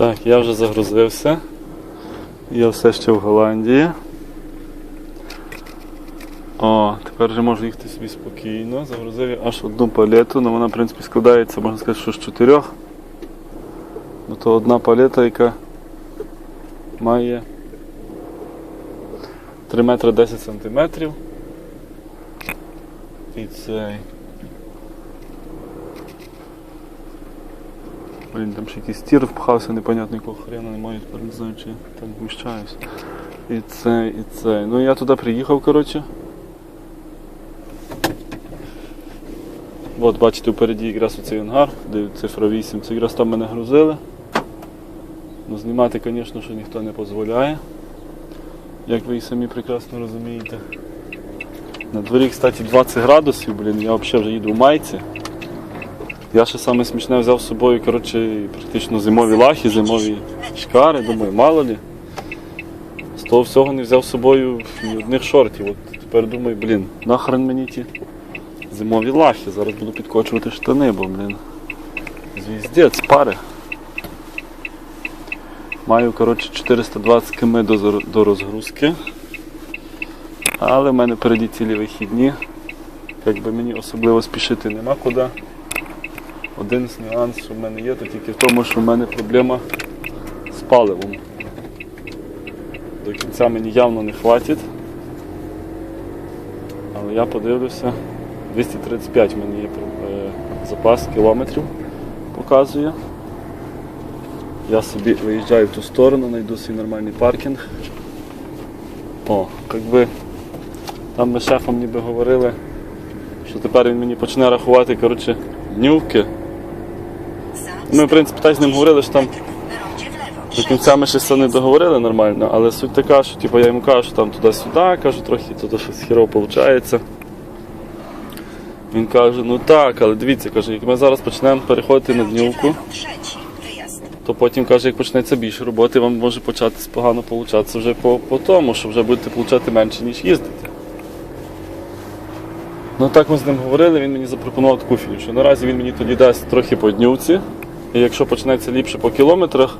Так, я вже загрузився. Я все ще в Голландії. О, тепер вже можу їхати собі спокійно. Загрузив я аж одну палету, але вона в принципі складається, можна сказати, що з чотирьох. Ну то одна палета, яка має 3 метри 10 сантиметрів. І цей. Блін, там ще якийсь тір впхався, непонятно якого хрена, немає, тепер не знаю, чи там вміщаюсь. І цей, і цей. Ну я туди приїхав, коротше. От, бачите, впереді якраз оцей ангар, де цифра 8, це якраз там мене грузили. Ну, знімати, звісно, що ніхто не дозволяє. Як ви і самі прекрасно розумієте. На дворі, кстати, 20 градусів, блін, я взагалі вже їду в майці. Я ще саме смішне взяв з собою коротше, практично зимові лахи, зимові шкари, думаю, мало лі. З того всього не взяв з собою ні одних шортів. От тепер думаю, блін, нахрен мені ті зимові лахи. Зараз буду підкочувати штани, бо, блін. Звіздець, пари. Маю коротше, 420 км до, до розгрузки. Але в мене впереді цілі вихідні. Якби мені особливо спішити нема куди. Один з нюансів, що в мене є, то тільки в тому, що в мене проблема з паливом. До кінця мені явно не хватить. Але я подивлюся, 235 в мене є е, запас кілометрів показує. Я собі виїжджаю в ту сторону, знайду свій нормальний паркінг. О, якби там ми з шефом ніби говорили, що тепер він мені почне рахувати коротше, днювки. Ми, в принципі, так з ним говорили, що там до кінця ми ще не договорили нормально, але суть така, що типу, я йому кажу, що там туди-сюди, кажу, трохи туди щось хірово виходить. Він каже, ну так, але дивіться, каже, як ми зараз почнемо переходити на днювку, то потім каже, як почнеться більше роботи, вам може початись погано получатися вже по, по тому, що вже будете получати менше, ніж їздити. Ну так ми з ним говорили, він мені запропонував таку філю, що наразі він мені тоді дасть трохи по днювці, і якщо почнеться ліпше по кілометрах,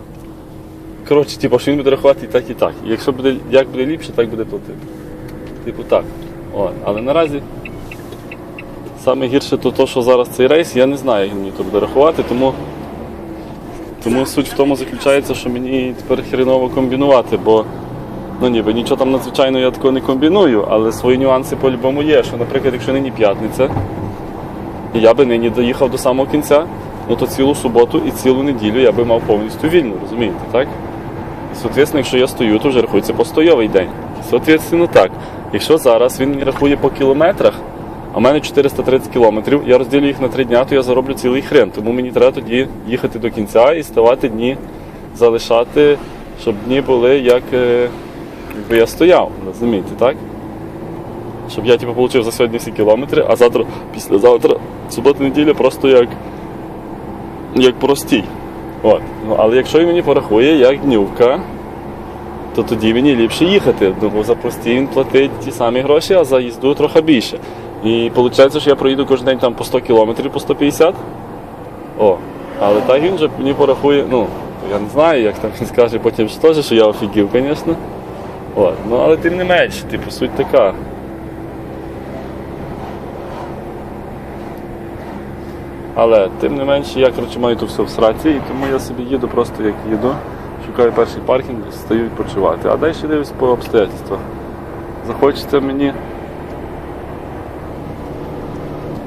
коротше, типу, що він буде рахувати і так, і так. І якщо буде як буде ліпше, так буде платити. Типу так. О, але наразі саме гірше то, то, що зараз цей рейс, я не знаю, як мені то буде рахувати, тому. Тому суть в тому заключається, що мені тепер хреново комбінувати, бо ну ніби нічого там надзвичайно я такого не комбіную, але свої нюанси по-любому є. Що, наприклад, якщо нині п'ятниця, я би нині доїхав до самого кінця, ну то цілу суботу і цілу неділю я би мав повністю вільну, розумієте, так? І, соответственно, якщо я стою, то вже рахується постойовий день. Соответственно, так. Якщо зараз він рахує по кілометрах, а в мене 430 кілометрів, я розділю їх на три дня, то я зароблю цілий хрен. Тому мені треба тоді їхати до кінця і ставати дні, залишати, щоб дні були як е, якби я стояв, розумієте, так? Щоб я типу, отримав за сьогодні всі кілометри, а завтра, післязавтра, субота неділя просто як, як простій. От. Ну, але якщо він мені порахує як днювка, то тоді мені ліпше їхати. Бо за прості він платить ті самі гроші, а за їзду трохи більше. І виходить, що я проїду кожен день там по 100 кілометрів, по 150. О, але так він же мені порахує, ну, я не знаю, як там він скаже потім що теж, що я офігів, звісно. От. Ну, але тим не менш, типу, суть така. Але тим не менше, я коротше, маю тут все в сраці, і тому я собі їду просто як їду, шукаю перший паркінг, стаю відпочивати. А далі дивлюсь по обстоятельствах. Захочеться мені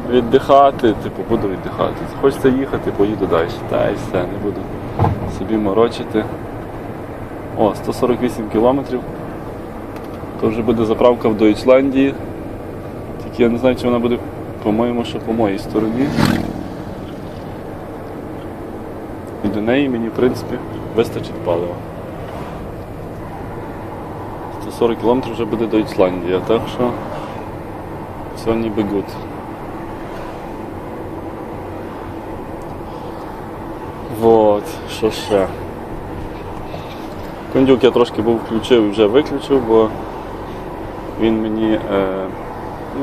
віддихати, типу, буду віддихати. Захочеться їхати, поїду далі. Та і все, не буду собі морочити. О, 148 кілометрів. То вже буде заправка в Дойчландії. Тільки я не знаю, чи вона буде, по-моєму, що по моїй стороні. І до неї мені, в принципі, вистачить палива. 140 кілометрів вже буде до Ісландії, так що все ніби гуд. Вот, що ще. Кондюк я трошки був включив і вже виключив, бо він мені е,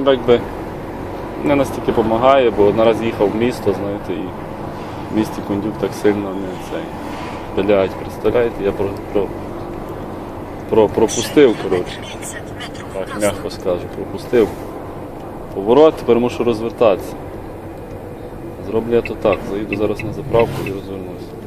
ну, якби не настільки допомагає, бо наразі їхав в місто, знаєте, і місті кондюк так сильно не цей. Блять, представляєте, я про, про, про, пропустив, коротше. Так, м'яко скажу, пропустив. Поворот, тепер мушу розвертатися. Зроблю я то так, заїду зараз на заправку і розвернусь.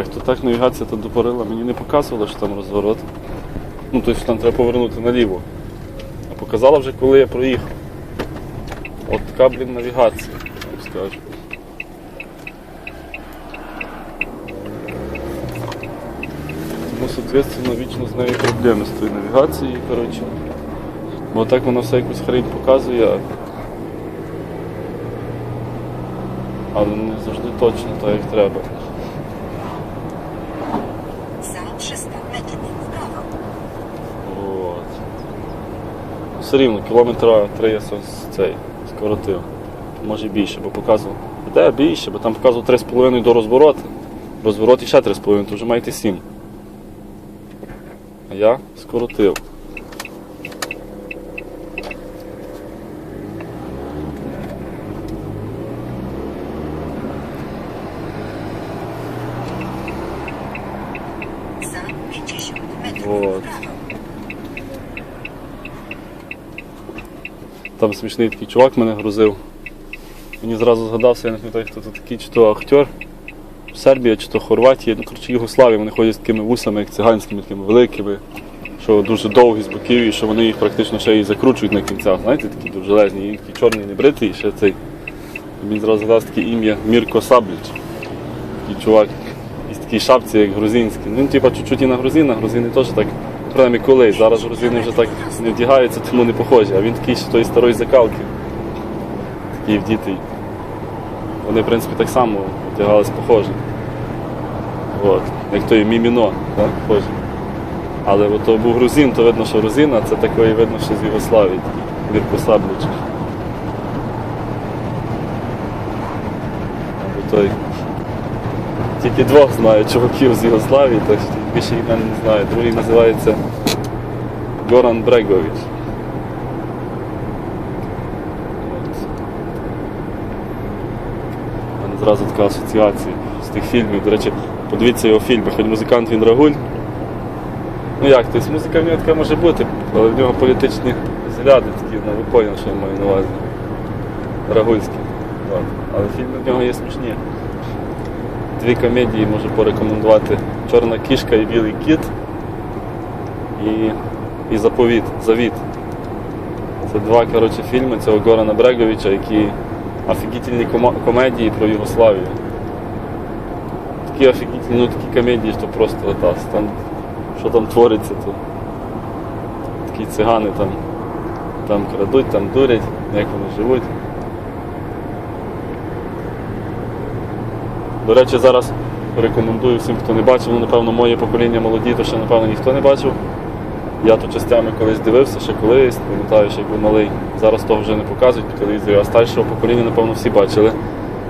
Як то так навігація то допорила, мені не показувало, що там розворот. Ну, тобто там треба повернути наліво. А показала вже, коли я проїхав. От така, блін, навігація, як скажу. Тому, соответственно, вічно з нею проблеми з тою навігацією, коротше. Бо так воно все якусь хрень показує, але не завжди точно так, як треба. Все рівно, кілометра три я цей скоротив. Може більше, бо показував. Де більше, бо там показував 3,5 до розвороту. Розворот і ще 3,5, то вже маєте 7. А я скоротив. Там смішний такий чувак мене грузив. Мені зразу згадався, я не пам'ятаю, хто тут такий, чи то актер. Сербія, чи то Хорватія, ну коротше Югославія, вони ходять з такими вусами, як циганськими, такими великими, що дуже довгі з боків, і що вони їх практично ще і закручують на кінцях. Знаєте, такі довжелезні, і такий чорний небритий, і ще цей. І Мені зразу згадався таке ім'я Мірко Сабліч. Такий чувак із такій шапці, як грузинський. Ну, типа, чуть-чуть і на грузина, грузини теж так, принаймні колись. Зараз грузини вже так не вдягаються, тому не похожі. А він такий ще тої старої закалки. Такий вдітий. Вони, в принципі, так само вдягались похожі. От. Як той міміно, так, похожі. Але то був грузин, то видно, що грузин, а це такої видно, що з Югославії, такий Вірко Сабліч. Той. Тільки двох знаю чуваків з Югославії, так що більше імен не знаю. Другий називається Горан Брегович. Зразу така асоціація з тих фільмів. До речі, подивіться його фільми, хоч музикант він Рагуль. Ну як, тобто музика в нього така може бути, але в нього політичні взгляди такі, ну ви поняли, що я маю на увазі. Рагульські. От. Але фільми в нього є смішні. Дві комедії можу порекомендувати Чорна кішка і Білий кіт і, і Заповіт, Завіт. Це два коротше, фільми цього Горана Бреговича, які офігітельні кома- комедії про Югославію. Такі офігітельні, ну такі комедії, що просто атас. Там, що там твориться, то такі цигани там, там крадуть, там дурять, як вони живуть. До речі, зараз рекомендую всім, хто не бачив, ну, напевно, моє покоління молоді, то ще, напевно, ніхто не бачив. Я то частями колись дивився, ще колись, пам'ятаю, що як був малий. Зараз того вже не показують по телевізорі, а старшого покоління, напевно, всі бачили.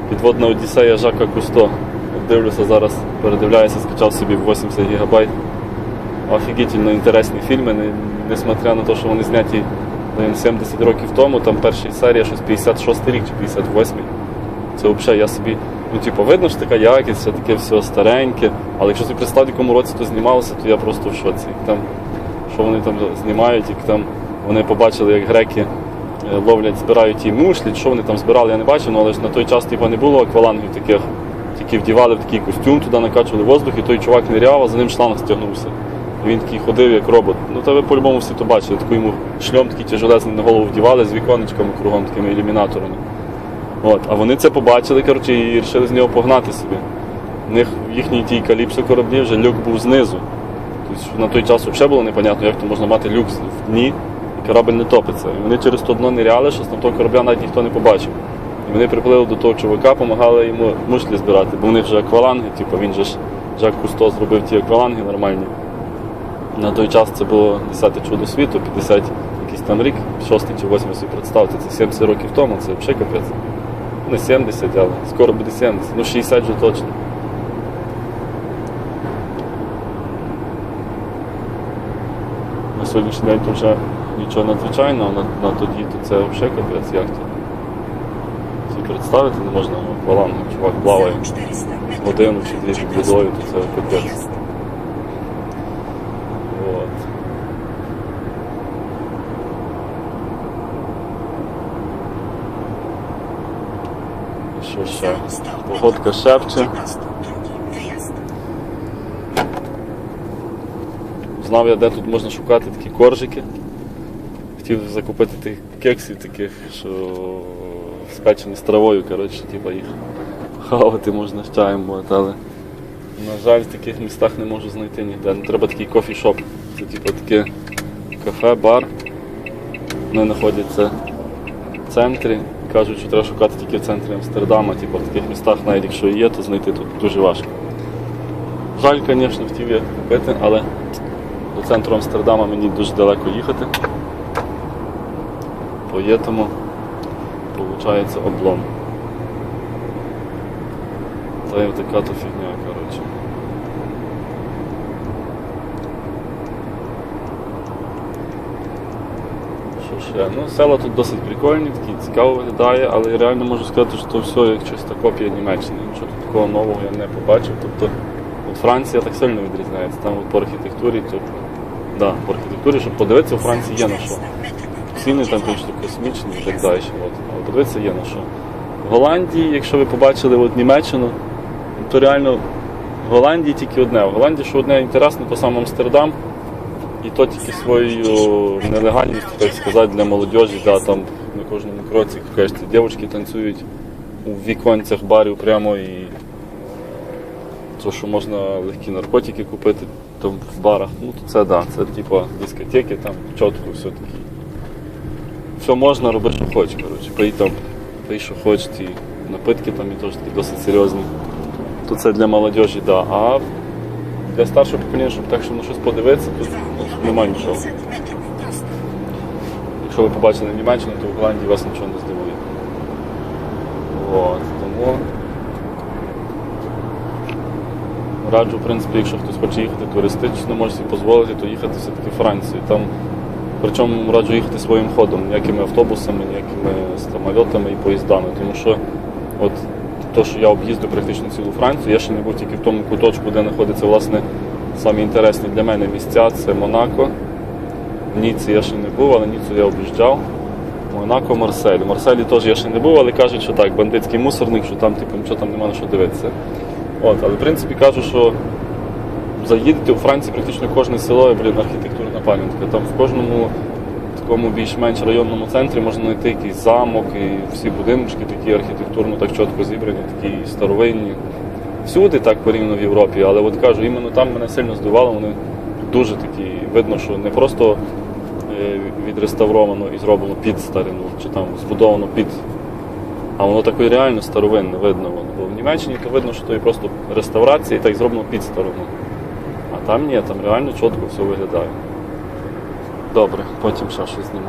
Підводна Одіссея Жака Кусто. Дивлюся зараз, передивляюся, скачав собі 80 гігабайт. Офігітельно інтересні фільми, не- несмотря на те, що вони зняті наверно, 70 років тому, там перша серія щось 56 рік чи 58. Це взагалі я собі, ну типу, видно, що така якість, все таке все стареньке. Але якщо собі представити, в якому році то знімалося, то я просто в шоці. Там, що вони там знімають, як там вони побачили, як греки е, ловлять, збирають ті мушлі, що вони там збирали, я не бачив, ну, але ж на той час типу, не було аквалангів таких, тільки вдівали в такий костюм, туди накачували воздух, і той чувак ниряв, а за ним шланг стягнувся. І він такий ходив, як робот. Ну, то ви по-любому всі то бачили, таку йому шльом такий тяжелезний на голову вдівали з віконечками кругом, такими ілюмінаторами. От, а вони це побачили коротше, і вирішили з нього погнати собі. У них в їхній тій каліпсо кораблі вже люк був знизу. Тобто на той час взагалі було непонятно, як то можна мати люк в дні, і корабль не топиться. І вони через то дно ниряли, що з того корабля навіть ніхто не побачив. І вони приплили до того чувака, допомагали йому мушлі збирати, бо в них вже акваланги, типу, він же ж Жак Кусто зробив ті акваланги нормальні. На той час це було 10 чудо світу, 50 якийсь там рік, 6 чи 8 собі представте, це 70 років тому, це взагалі капець не 70, але скоро буде 70, ну 60 вже точно. На сьогоднішній день то вже нічого надзвичайного, на, на тоді то це взагалі капець, як то. Це представити не можна, ну, аквалангом чувак плаває годину чи дві під водою, то це капець. Ще? Za 100 Погодка wyjazd. Знав я, де тут можна шукати такі коржики. Хотів закупити тих кексів таких, що спечені з травою, коротше, типа їх хавати можна з чаєм буде, але на жаль, в таких містах не можу знайти ніде. Ну, треба такий кофішоп. Це типу таке кафе, бар. Вони знаходяться в центрі. Кажуть, що треба шукати тільки в центрі Амстердама, типу в таких містах, навіть якщо є, то знайти тут дуже важко. Жаль, звісно, хотів я купити, але до центру Амстердама мені дуже далеко їхати. Поэтому виходить облом. Та й така то фігня, коротше. Ще? Ну, села тут досить прикольні, такі цікаво виглядає, але я реально можу сказати, що все як чиста копія Німеччини. Нічого такого нового я не побачив. Тобто от Франція так сильно відрізняється. Там от по архітектурі, то, да, по архітектурі, щоб подивитися, у Франції є на що. Ціни там, звісно, космічні і так далі. От. Але подивитися є на що. В Голландії, якщо ви побачили от Німеччину, то реально в Голландії тільки одне. В Голландії, що одне інтересне, то сам Амстердам, і то тільки своєю нелегальністю, так сказати, для молодіжі, да, там на кожному кроці, кажете, дівчатки танцюють у віконцях барів прямо і то, що можна легкі наркотики купити там в барах, ну то це да, це типа дискотеки, там чітко все таки. Все можна, роби, що хочеш, коротше. Пий там, пий, що хочеш, і напитки там і теж такі досить серйозні. То це для молодіжі, да. А для старшого покоління, щоб так, щоб на щось подивитися, тут немає нічого. 500 metrów prosto. Якщо ви побачили Німеччину, то в Голландії вас нічого не здивує. От, тому раджу, в принципі, якщо хтось хоче їхати туристично, може собі дозволити, то їхати все-таки Францію. Там, причому раджу їхати своїм ходом, ніякими автобусами, ніякими самольотами і поїздами. Тому що от то, що я об'їздив практично цілу Францію, я ще не був тільки в тому куточку, де знаходиться власне самі інтересні для мене місця, це Монако. Ніці я ще не був, але Ніцу я об'їжджав. Монако, Марсель. В Марселі теж я ще не був, але кажуть, що так, бандитський мусорник, що там типу, нічого там немає на що дивитися. От, але в принципі кажу, що заїдете у Франції практично кожне село, блін, архітектурна пам'ятка. Там в кожному такому більш-менш районному центрі можна знайти якийсь замок, і всі будиночки такі архітектурно так чітко зібрані, такі старовинні. Всюди так порівняно в Європі, але от кажу, іменно там мене сильно здивувало, вони дуже такі, видно, що не просто е, відреставровано і зроблено під старину, чи там збудовано під. А воно таке реально старовинне, видно воно. Бо в Німеччині то видно, що то є просто реставрація і так зроблено під старину. А там ні, там реально чітко все виглядає. Добре, потім ще щось зніму.